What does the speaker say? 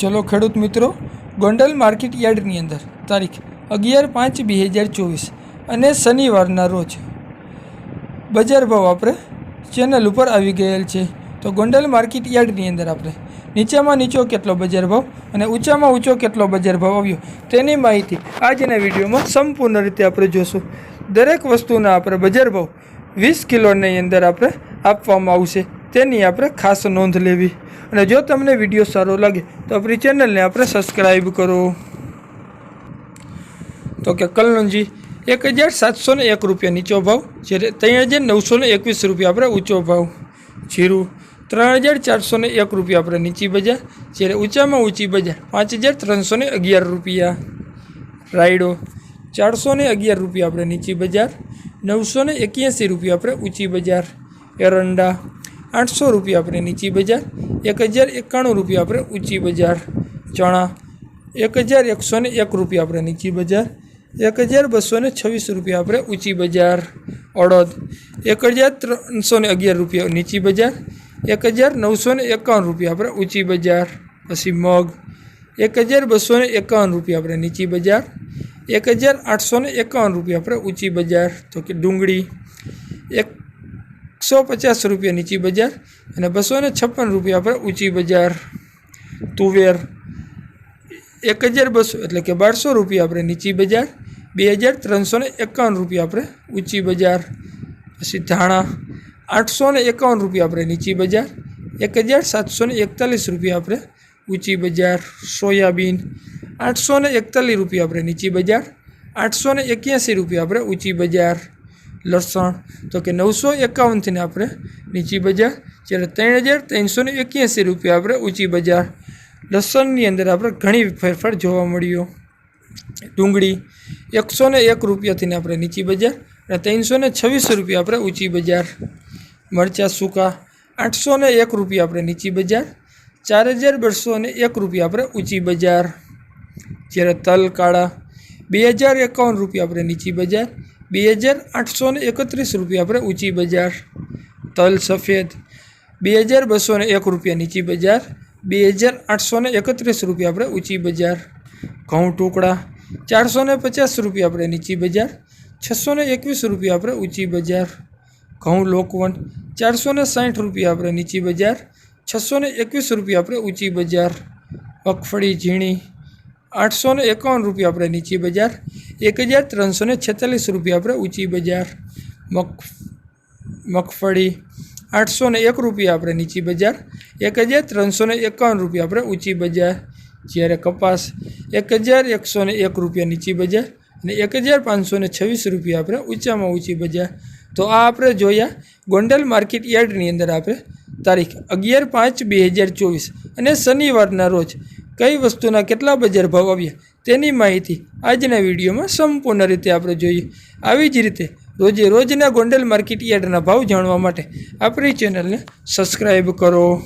ચલો ખેડૂત મિત્રો, ગોંડલ માર્કેટ યાર્ડની અંદર, તારીખ અગિયાર પાંચ બે હજાર ચોવીસ અને શનિવારના રોજ. બજાર ભાવ આપણે ચેનલ ઉપર આવી ગયેલ છે. તો ગોંડલ માર્કેટ યાર્ડની અંદર આપણે નીચામાં નીચો કેટલો બજાર ભાવ અને ઊંચામાં ઊંચો કેટલો બજાર ભાવ આવ્યો તેની માહિતી આજના વિડીયોમાં સંપૂર્ણ રીતે આપણે જોશું. દરેક વસ્તુના આપણે બજાર ભાવ વીસ કિલોની અંદર આપણે આપવામાં આવશે. તેની આપણે ખાસ નોંધ લેવી. અને જો તમને વીડિયો સારો લાગે, તો આપણી ચેનલને આપણે સબસ્ક્રાઈબ કરો. તો કે કલનજી એક હજાર સાતસો ને એક રૂપિયા નીચો ભાવ, જ્યારે ત્રણ હજાર નવસો ને એકવીસ રૂપિયા આપણે ઊંચો ભાવ. જીરું, ત્રણ હજાર ચારસો ને એક રૂપિયા આપણે નીચી બજાર, જ્યારે ઊંચામાં ઊંચી બજાર, પાંચ હજાર ત્રણસો ને અગિયાર રૂપિયા. રાયડો, ચારસો ને અગિયાર રૂપિયા આપણે નીચી બજાર, નવસો ને એક્યાસી રૂપિયા આપણે ઊંચી બજાર. એરંડા, આઠસો રૂપિયા આપણે નીચી બજાર એક હજાર એકાણું રૂપિયા આપણે ઊંચી બજાર ચણા એક હજાર એકસો ને એક રૂપિયા આપણે નીચી બજાર એક હજાર બસો ને છવ્વીસ રૂપિયા આપણે ઊંચી બજાર અડદ એક હજાર ત્રણસો ને અગિયાર રૂપિયા નીચી બજાર એક હજાર નવસો ને એકાવન રૂપિયા આપણે ઊંચી બજાર પછી મગ એક હજાર બસો ને એકાવન રૂપિયા આપણે નીચી બજાર એક હજાર આઠસો ને એકાવન રૂપિયા આપણે ઊંચી બજાર તો કે ડુંગળી એકસો પચાસ રૂપિયા નીચી બજાર અને બસો ને છપ્પન રૂપિયા આપણે ઊંચી બજાર તુવેર એક હજાર બસો એટલે કે બારસો રૂપિયા આપણે નીચી બજાર બે હજાર ત્રણસો ને એકાવન રૂપિયા આપણે ઊંચી બજાર પછી ધાણા આઠસો ને એકાવન રૂપિયા આપણે નીચી બજાર એક હજાર સાતસો ને એકતાલીસ રૂપિયા આપણે ઊંચી બજાર સોયાબીન આઠસો ને એકતાલીસ રૂપિયા આપણે નીચી બજાર આઠસો ને એક્યાસી રૂપિયા આપણે ઊંચી બજાર લસણ. તો કે નવસો એકાવનથી આપણે નીચી બજાર, જ્યારે ત્રણ હજાર ત્રણસો ને એક્યાસી રૂપિયા આપણે ઊંચી બજાર. લસણની અંદર આપણે ઘણી ફેરફાર જોવા મળ્યો. ડુંગળી એકસો ને એક રૂપિયાથીને આપણે નીચી બજાર અને ત્રણસો ને છવ્વીસ રૂપિયા આપણે ઊંચી બજાર. મરચાં સૂકા આઠસો ને એક રૂપિયા આપણે નીચી બજાર. ચાર હજાર બસો ને એક રૂપિયા આપણે ઊંચી બજાર. જ્યારે તલ કાળા બે હજાર એકાવન રૂપિયા આપણે નીચી બજાર. બે હજાર આઠસો એકત્રીસ રૂપિયા આપણે ઊંચી બજાર. તલ સફેદ બે હજાર બસો એક રૂપિયા નીચી બજાર. બે હજાર આઠસો એકત્રીસ રૂપિયા આપણે ઊંચી બજાર. ઘઉં ટુકડા ચારસો પચાસ રૂપિયા આપણે નીચી બજાર. છસો એકવીસ રૂપિયા આપણે ઊંચી બજાર. ઘઉં લોકવન ચારસો સાઠ રૂપિયા આપણે નીચી બજાર. છસો એકવીસ રૂપિયા આપણે ઊંચી બજાર. મગફળી ઝીણી આઠસો ને એકાવન રૂપિયા આપણે નીચી બજાર, એક હજાર ત્રણસો ને છેતાલીસ રૂપિયા આપણે ઊંચી બજાર. મગ, મગફળી, આઠસો ને એક રૂપિયા આપણે નીચી બજાર, એક હજાર ત્રણસો ને એકાવન રૂપિયા આપણે ઊંચી બજાર. જ્યારે કપાસ એક હજાર એકસો ને એક રૂપિયા નીચી બજાર અને એક હજાર પાંચસો ને છવ્વીસ રૂપિયા આપણે ઊંચામાં ઊંચી બજાર. તો આ આપણે જોયા ગોંડલ માર્કેટ યાર્ડની અંદર આપણે તારીખ અગિયાર પાંચ બે હજાર ચોવીસ અને શનિવારના રોજ કઈ વસ્તુના કેટલા બજાર ભાવ આવ્યા તેની માહિતી આજના વિડીયોમાં સંપૂર્ણ રીતે આપણે જોઈએ. આવી જ રીતે રોજે રોજના ગોંડલ માર્કેટ યાર્ડના ભાવ જાણવા માટે આપણી ચેનલને સબસ્ક્રાઈબ કરો.